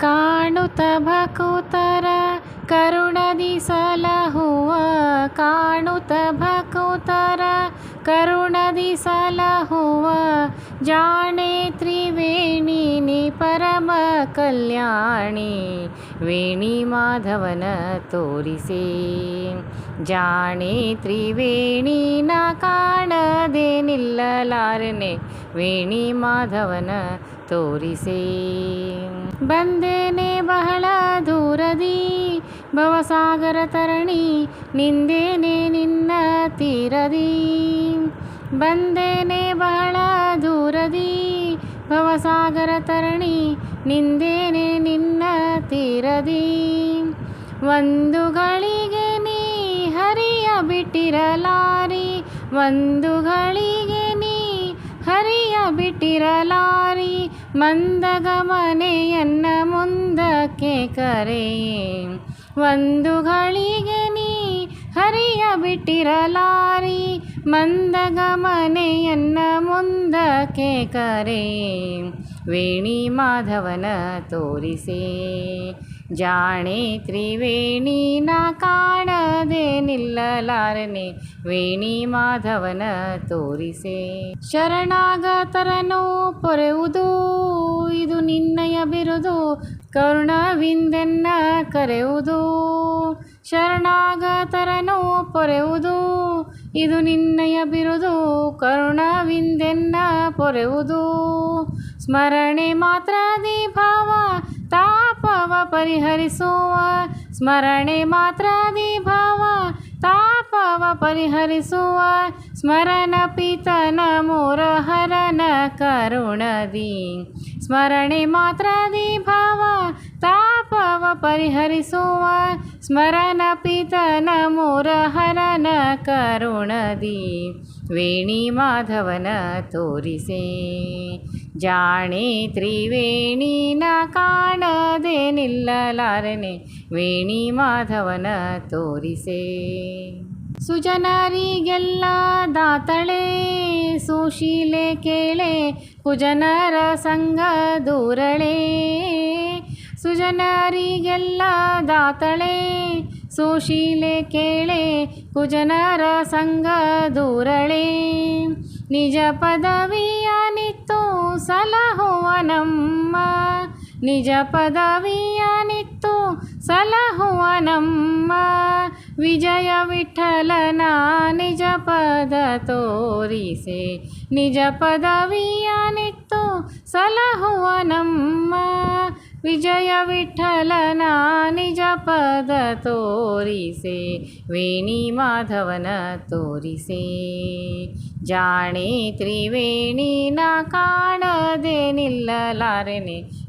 ಕಾಣುತ್ತ ಭಕುತರ ಕರುಣದಿ ಸಲಹುವ ಕಾಣುತ ಭಕುತರ ಕರುಣದಿ ಸಲಹುವ, ಜಾಣೆ ತ್ರಿವೇಣಿ ನಿ ಪರಮ ಕಲ್ಯಾಣಿ, ವೇಣಿ ಮಾಧವನ ತೋರಿಸಿ. ಜಾಣೆ ತ್ರಿವೇಣಿ ನ ಕಾಣದೆ ನಿಲ್ಲಲಾರನೆ ವೇಣಿ ಮಾಧವನ ತೋರಿಸೆ. ಬಂದೇನೆ ಬಹಳ ದೂರದಿ, ಭವಸಾಗರ ತರಣಿ, ನಿಂದೇನೆ ನಿನ್ನ ತೀರದಿ. ಬಂದೇನೆ ಬಹಳ ದೂರದಿ, ಭವಸಾಗರ ತರಣಿ, ನಿಂದೇನೆ ನಿನ್ನ ತೀರದಿ. ಒಂದು ಗಳಿಗೆ ನೀ ಹರಿಯ ಬಿಟ್ಟಿರಲಾರಿ ಒಂದು ಗಳಿಗೆ ನೀ ಹರಿಯ ಬಿಟ್ಟಿರಲಾರಿ ಮಂದಗಮನೆಯನ್ನ ಮುಂದಕ್ಕೆ ಕರೆಯೇ. ಒಂದು ಗಳಿಗೆ ನೀ ಹರಿಯ ಬಿಟ್ಟಿರಲಾರಿ ಮಂದಗಮನೆಯನ್ನ ಮುಂದಕ್ಕೆ ಕರೆಯೇ. ವೇಣಿ ಮಾಧವನ ತೋರಿಸೆ, ಜಾಣೆ ತ್ರಿವೇಣಿನ ಕಾಣ ನಿಲ್ಲಲಾರನೆ ವೇಣಿ ಮಾಧವನ ತೋರಿಸೆ. ಶರಣಾಗತರನು ಪೊರೆವುದು ಇದು ನಿನ್ನಯ ಬಿರುದು, ಕರುಣವಿಂದೆನ್ನ ಕರೆವುದು ಶರಣಾಗತರನು ಪೊರೆವುದು ಇದು ನಿನ್ನಯ ಬಿರುದು, ಕರುಣವಿಂದೆನ್ನ ಪೊರೆವುದು ಸ್ಮರಣೆ ಮಾತ್ರ ಭಾವ ತಾಪವ ಪರಿಹರಿಸುವ. ಸ್ಮರಣೆ ಮಾತ್ರ ಭಾವ ಪರಿಹರಿಸುವ ಸ್ಮರಣ ಪಿತನ ಮುರಹರನ ಕರುಣದಿ ಸ್ಮರಣೆ ಮಾತ್ರದಿ ಭಾವ, ತಾಪವ ಪರಿಹರಿಸುವ ಸ್ಮರಣ ಪಿತನ ಮುರಹರನ ಕರುಣದಿ ವೇಣಿ ಮಾಧವನ ತೋರಿಸೆ, ಜಾಣೆ ತ್ರಿವೇಣಿನ ಕಾಣದೆ ನಿಲ್ಲಲಾರನೆ ವೇಣಿ ಮಾಧವನ ತೋರಿಸೇ. ಸುಜನರಿಗೆಲ್ಲ ದಾತಳೆ, ಸುಶೀಲೆ ಕೇಳೆ, ಕುಜನರ ಸಂಗ ದೂರಳೆ. ಸುಜನರಿಗೆಲ್ಲ ದಾತಳೆ, ಸುಶೀಲೆ ಕೇಳೆ, ಕುಜನರ ಸಂಗ ದೂರಳೆ. ನಿಜ ಪದವಿಯ ನಿತ್ತು ಸಲಹುವ ನಮ್ಮ ನಿಜ ಪದವಿಯ ಸಲಹುವ ನಮ್ಮ ವಿಜಯ ವಿಠಲನ ನಿಜ ಪದ ತೋರಿಸೆ. ನಿಜ ಪದವಿಯ ನಿತ್ತು ಸಲಹುವ ನಮ್ಮ ವಿಜಯ ವಿಠಲನ ನಿಜ ಪದ ತೋರಿಸೆ. ವೇಣಿ ಮಾಧವನ ತೋರಿಸೆ. ಜಾಣೆ ತ್ರಿವೇಣಿನ ಕಾಣದೆ ನಿಲ್ಲಲಾರೆನೆ.